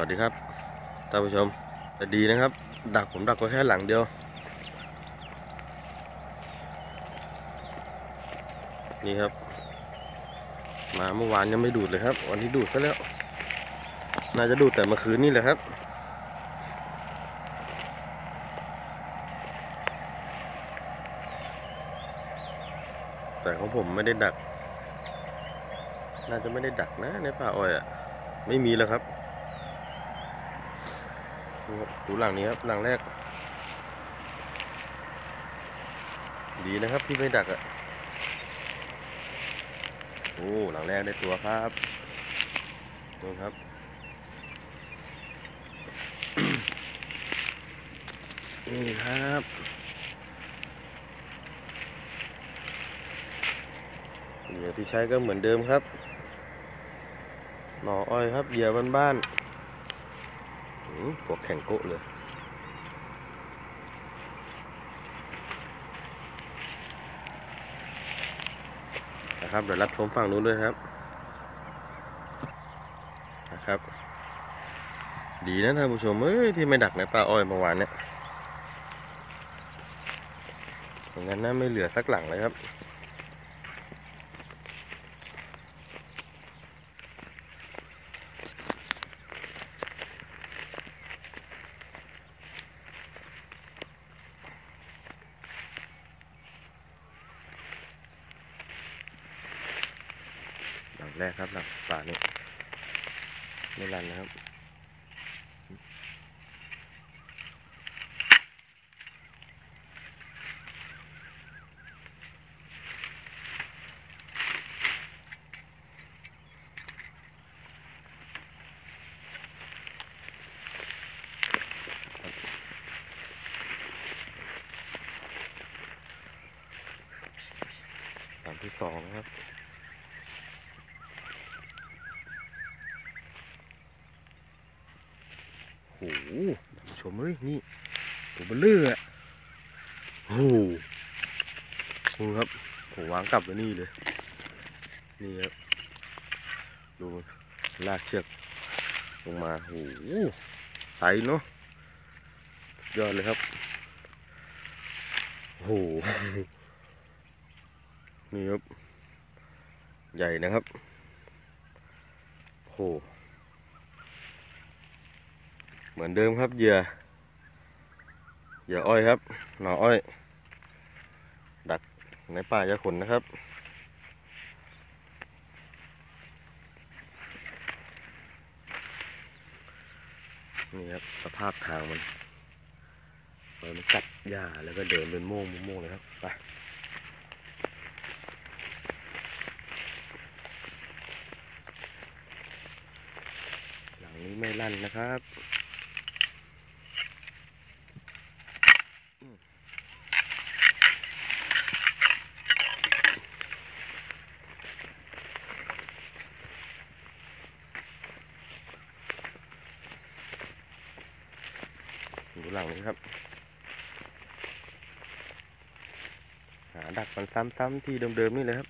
วัสดีครับท่านผู้ชมแต่ดีนะครับ ดักผมดักก็แค่หลังเดียว นี่ครับ มาเมื่อวานยังไม่ดูดเลยครับ วันที่ดูดซะแล้ว น่าจะดูดแต่เมื่อคืนนี่แหละครับแต่ของผมไม่ได้ดัก น่าจะไม่ได้ดักนะในป่าอ้อยอะไม่มีแล้วครับ นี่ครับดูหลังนี้ครับหลังแรก ดีนะครับที่ไม่ดักอะโอ้หลังแรกได้ตัวครับดูครับนี่ครับเหยื่อที่ใช้ก็เหมือนเดิมครับ หน่ออ้อยครับเหยื่อบ้านๆ พวกแข่งโกะเลย นะครับเดี๋ยวรับชมฝั่งนู้นด้วยครับ นะครับ ดีนะท่านผู้ชมเอ้ยที่ไม่ดักในป่าอ้อยเมื่อวานเนี่ยอย่างนั้นน่าไม่เหลือสักหลังเลยครับ แรกครับหลักป่านี้ไม่รันนะครับ หลังที่สองนะครับ โหท่านผู้ชมเอ้ยนี่ตัวเบลเลอร์อะโอ้โหดูครับผมวางกลับไว้นี่เลย นี่ครับดูลากเชือกลงมาโอ้โหไซส์เนาะยอดเลยครับโอ้โหนี่ครับ ใหญ่นะครับโอ้โห เหมือนเดิมครับเหยื่อเหยื่ออ้อยครับ หน่ออ้อย ดักในป่ายาขนนะครับนี่ครับสภาพทางมันมันกัดหญ้าแล้วก็เดินเป็นโม่งโม่งเลยครับไปหลังนี้ไม่ลั่นนะครับ หลังนี้ครับ หาดักมันซ้ำๆที่เดิมๆนี่เลยครับ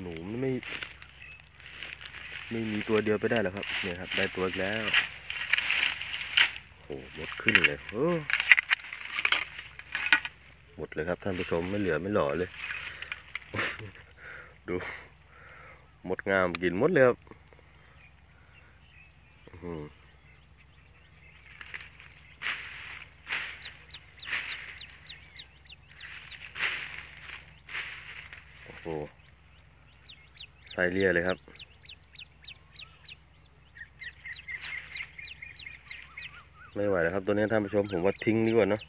หนูมันไม่ ไม่มีตัวเดียวไปได้หรอกครับ เนี่ยครับ ได้ตัวแล้วโอ้หมดขึ้นเลยโอ้หมดเลยครับท่านผู้ชมไม่เหลือไม่หล่อเลย ดูหมดงามกินหมดเลยครับ อื้อ หือโอ้โหใส่เลียเลยครับไม่ไหวแล้วครับ ตัวนี้ท่านผู้ชมผมว่าทิ้งดีกว่าเนะ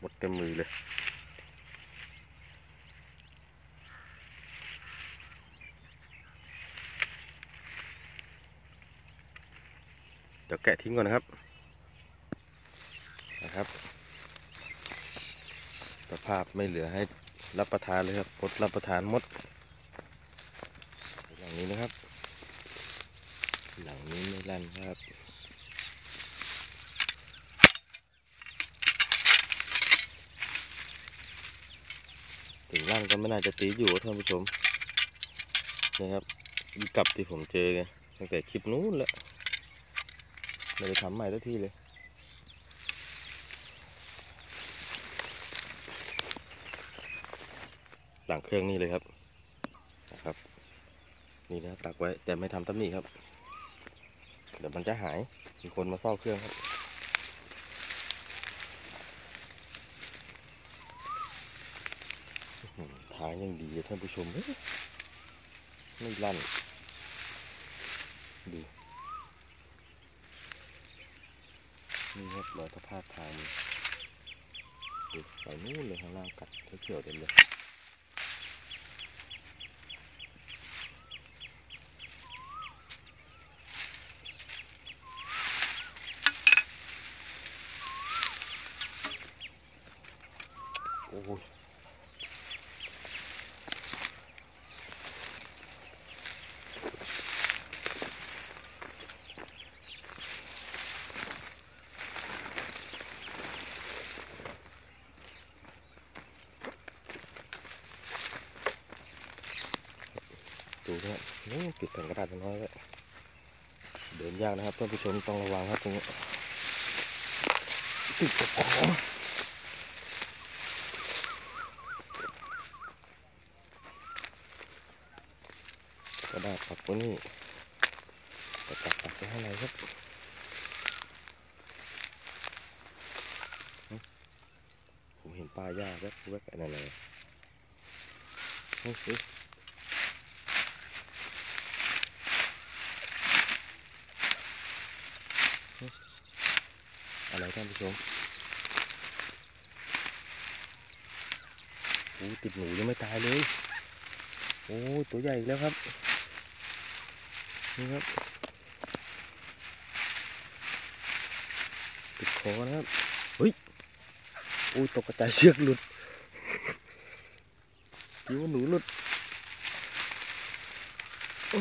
หมดเต็มมือเลยเดี๋ยวแกะทิ้งก่อนนะครับ ครับ สภาพไม่เหลือให้รับประทานเลยครับหมดรับประทานหมดอย่างนี้นะครับ หลังนี้ไม่ลั่นครับถึงนั่นก็ไม่น่าจะตีอยู่ท่านผู้ชมนะครับกับที่ผมเจอไงตั้งแต่คลิปนู้นแหละไม่ได้ทำใหม่สักทีเลย หลังเครื่องนี่เลยครับนะครับ นี่นะตักไว้แต่ไม่ทำตำหนิครับ เดี๋ยวมันจะหายมีคนมาเฝ้าเครื่องครับอื้อหือทางยังดีท่านผู้ชมไม่ลั่นดูนี่ครับรอยสภาพทางดูไปนู่นเลยข้างล่างกัดเขียวๆเต็มเลย ดูนะนี่ติดแผ่นกระดาษน้อยไว้เดินยากนะครับท่านผู้ชมต้องระวังครับตรงนี้ติดกับของ ก ระดาษปักไว้นี่แต่ปักปักไว้ข้างในครับผมเห็นปลาย่าแวบแวบอันนั้นเลยเฮ้ยอะไรท่านผู้ชมโอ้ติดหนูยังไม่ตายเลย โอ้ตัวใหญ่แล้วครับ นี่ครับติดคอนะครับเฮ้ยโอ้ยตกกระจายเชือกหลุดคิดว่าหนูหลุดโอ้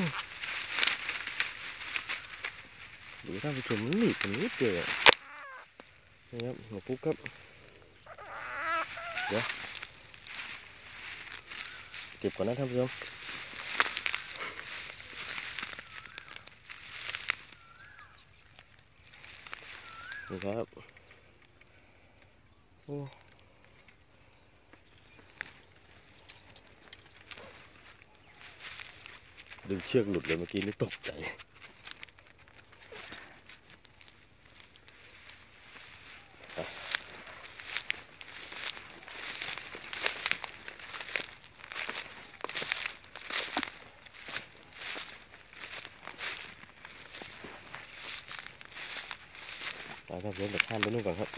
ดูท่านผู้ชมมันหนีบมันนิดเดียวอะนี่ครับหนูปุ๊กครับเดี๋ยวเก็บก่อนนะท่านผู้ชม นี่ครับโอ้ดึงเชือกหลุดเลยเมื่อกี้นี่ตกใจ ครับเดี๋ยวข้ามไปนู่นก่อนครับ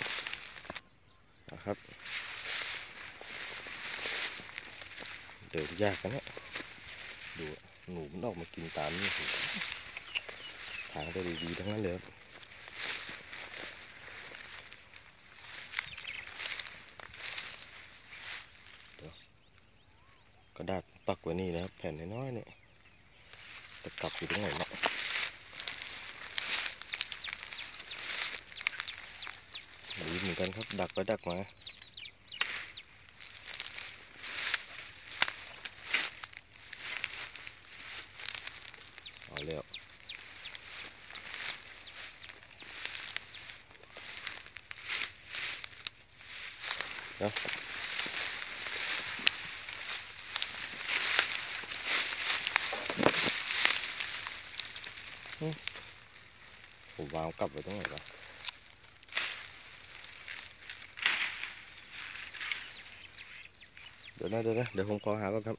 นะครับเดินยากกันเนี่ยดูหนูมันออกมากินตามนี่โอ้โหทางได้ดีๆทั้งนั้นเลยครับเดี๋ยวกระดาษปักไว้นี่นะครับแผ่นน้อยๆเนี่ยจะกลับอยู่ตรงไหนนะ ดีเหมือนกันครับดักไปดักมาเอาแล้วเดี๋ยวอืมผมวางกลับไว้ตรงไหนวะ เดี๋ยวนะเดี๋ยวนะเดี๋ยวผมขอหาก่อนครับ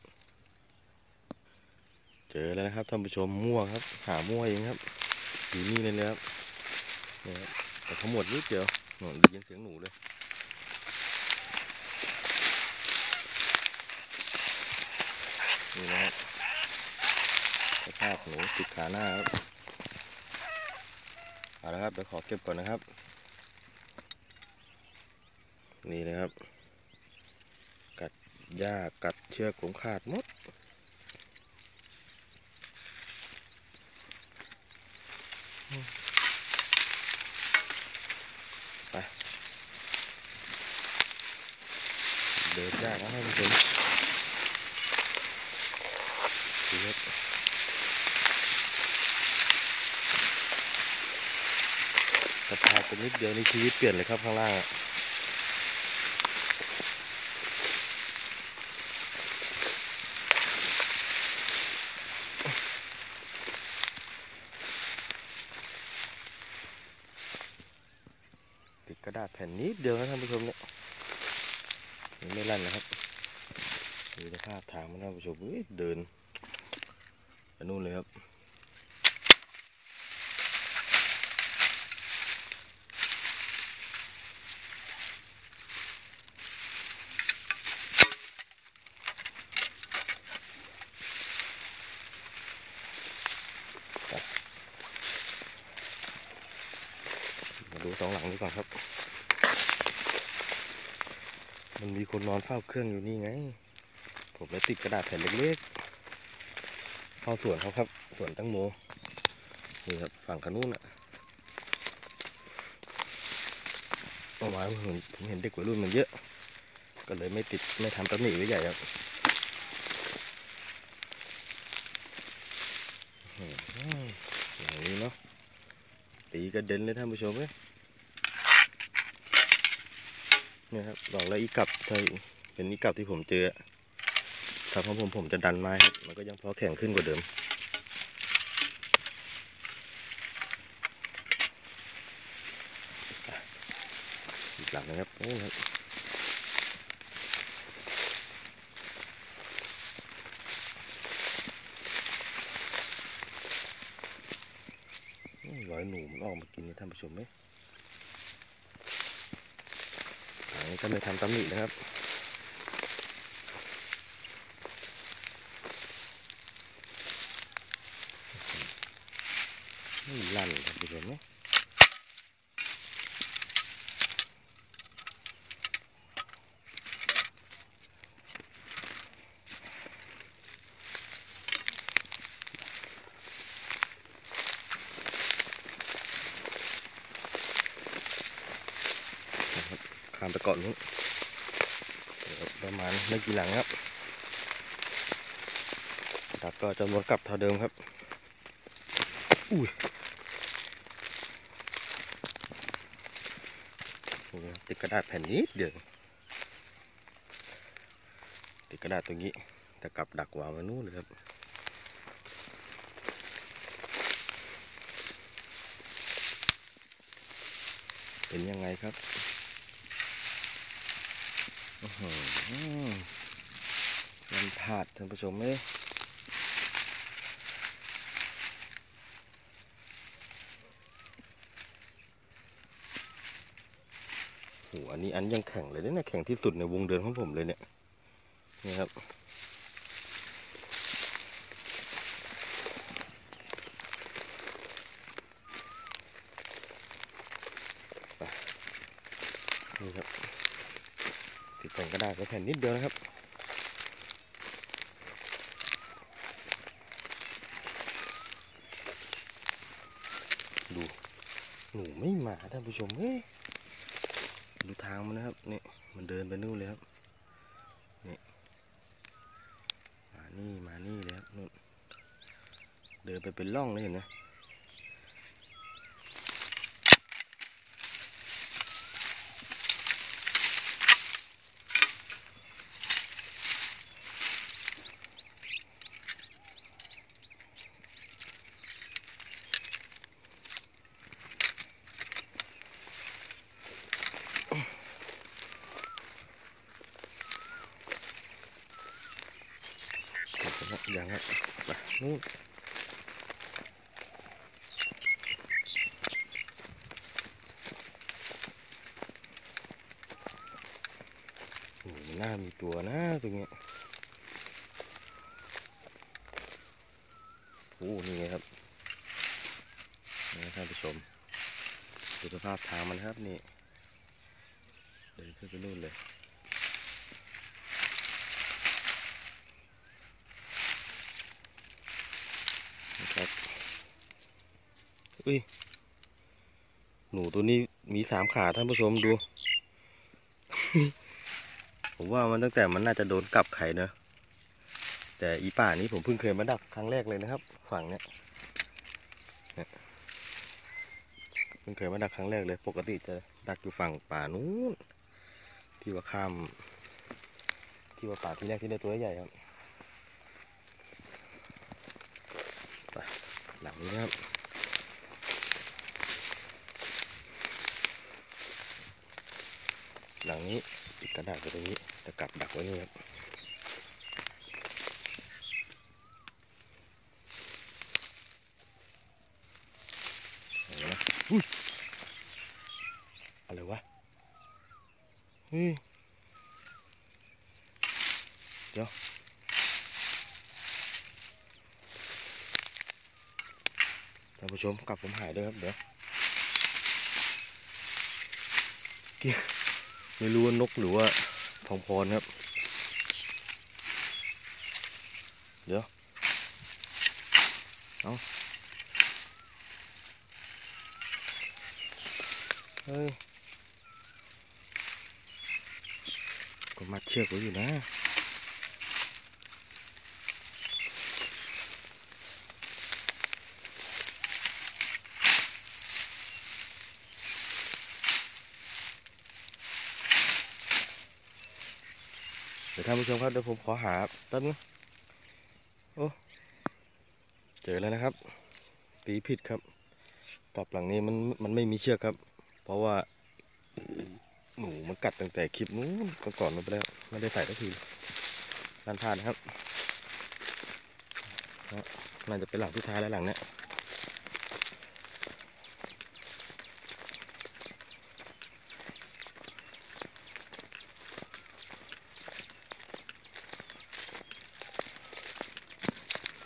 เจอแล้วนะครับท่านผู้ชมมั่วครับ หามั่วเองครับอยู่นี่เลยนะครับนี่ครับแต่ทั้งหมดนิดเดียวหนูได้ยินเสียงหนูเลยนี่นะครับสภาพหนูติดขาหน้าครับเอาละครับเดี๋ยวขอเก็บก่อนนะครับ นี่นะครับ หญ้ากัดเชือกผมขาดหมด ไป เดินยากาะให้ทุกคนเชือกกรไปนิดเดียวในชีวิตเปลี่ยนเลยครับข้างล่าง กระดาษแผ่นนิดเดียวนะท่านผู้ชมเนี่ยยังไม่ลั่นนะครับดูสภาพทางมันท่านผู้ชมเดินไปนู่นเลยครับ มาดูสองหลังนี้ก่อนครับ มันมีคนนอนเฝ้าเครื่องอยู่นี่ไง ผมเลยติดกระดาษแผ่นเล็กๆเข้าสวนเขาครับสวนตั้งโมนี่ครับฝั่งขนู้นอะเมื่อวานผมเห็นผมเห็นเด็กวัยรุ่นมันเยอะ ก็เลยไม่ติดไม่ทำตำหนิไว้ใหญ่ครับอื้ย่างนี้เนาะตีกระเด็นเลยท่านผู้ชมเอ้ย นี่ครับบอกแล้วอีกับถ้าเป็นอีกับที่ผมเจออะถ้าของผมผมจะดันไม้ครับมันก็ยังพอแข็งขึ้นกว่าเดิม อีกหลังนะครับโอ้ครับร้อยหนูมันออกมากินนี่ท่านผู้ชมไหมอันนี้ ก็ไม่ทำตำหนินะครับลั่นท่านผู้ชมไหม ข้ามไปเกาะนู้นเดี๋ยวประมาณไม่กี่หลังครับดักก็จะวนกลับเท่าเดิมครับ อุ้ยติดกระดาษแผ่นนี้เดียวติดกระดาษตรงนี้ แต่กลับดักวางไว้นู่นเลยครับเป็นยังไงครับ มันพลาดท่านผู้ชมเอ้ยโหอันนี้อันยังแข็งเลยเนี่ยแข็งที่สุดในวงเดินของผมเลยเนี่ยนี่ครับนี่ครับ แผ่นกระดาษไว้แผ่นนิดเดียวนะครับดูหนูไม่มาท่านผู้ชมเฮ้ยดูทางมันนะครับนี่มันเดินไปนู่นเลยครับนี่มานี่มานี่เลยครับนู่นเดินไปเป็นร่องเลยเห็นไหมเห็ นไหมานู่นโอ้โหมันน่ามีตัวนะตรงนี้โอ้นี่ไงครับนี่นะท่านผู้ชมดูสภาพทางมันครับนี่ เดินขึ้นไปนู่นเลย นะครับ อุ้ยหนูตัวนี้มีสามขาท่านผู้ชมดู ผมว่ามันตั้งแต่มันน่าจะโดนกลับไข่เนอะแต่อีป่านี้ผมเพิ่งเคยมาดักครั้งแรกเลยนะครับ ฝั่งเนี้ยเพิ่งเคยมาดักครั้งแรกเลย ปกติจะดักอยู่ฝั่งป่านู้นที่ว่าข้าม ที่ว่าป่าที่แรกที่ได้ตัวใหญ่ครับไปหลังนี้นะครับ หลังนี้ติดกระดาษไว้ตรงนี้จะกลับดักไว้นี่ครับอะอุ้ยอะไรวะเฮ้ยเดี๋ยวท่านผู้ชมกลับผมหายด้วยครับเดี๋ยวเกี่ย ไม่รู้ว่านกหรือว่าทองพรครับ เดี๋ยว เอาเฮ้ยก็มัดเชือกไว้อยู่นะ ท่านผู้ชมครับเดี๋ยวผมขอหาแป๊บนึงโอ้เจอแล้วนะครับ ตีผิดครับกลับหลังนี้มันมันไม่มีเชือกครับ เพราะว่าหนูมันกัดตั้งแต่คลิปนู้นก่อนๆมาไปแล้วไม่ได้ใส่ทักทีด้านพลาดนะครับน่าจะเป็นหลังที่ท้ายแล้วหลังเนี้ย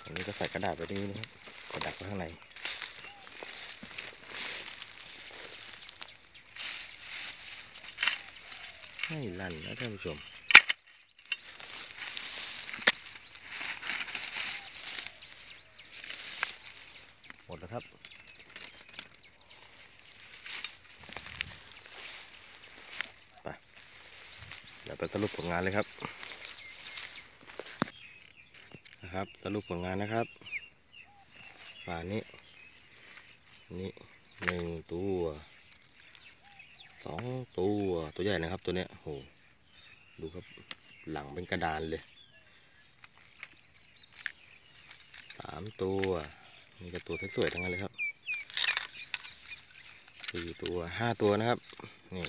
อันนี้ก็ใส่ก ระดาษไว้ตรงนี้นะครับกระดาษไว้ข้างในให้ลั่นนะท่านผู้ชมหมดแล้วครับไปเดี๋ยวไปสรุปผลงานเลยครับนะครับ สรุปผลงานนะครับ ป่านี้นี่หนึ่งตัวสองตัวตัวใหญ่นะครับตัวเนี้ยโหดูครับหลังเป็นกระดานเลยสามตัวนี่ก็ตัวสวยๆทั้งนั้นเลยครับสี่ตัวห้าตัวนะครับนี่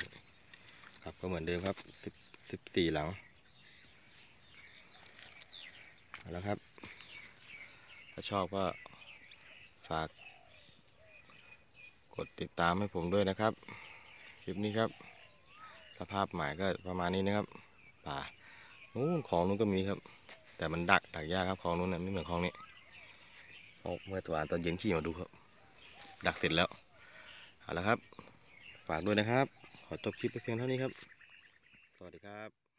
ครับก็เหมือนเดิมครับสิบสิบสี่หลังเอาแล้วครับ ถ้าชอบก็ ฝาก กดติดตามให้ผมด้วยนะครับ คลิปนี้ครับ สภาพหมายก็ประมาณนี้นะครับ ป่านู้นของนู้นก็มีครับ แต่มันดักดักยากครับของนู้นเนี่ยไม่เหมือนของนี้ออกเมื่อตวานตอนเย็นขี่มาดูครับ ดักเสร็จแล้วเอาละครับ ฝากด้วยนะครับ ขอจบคลิปไปเพียงเท่านี้ครับ สวัสดีครับ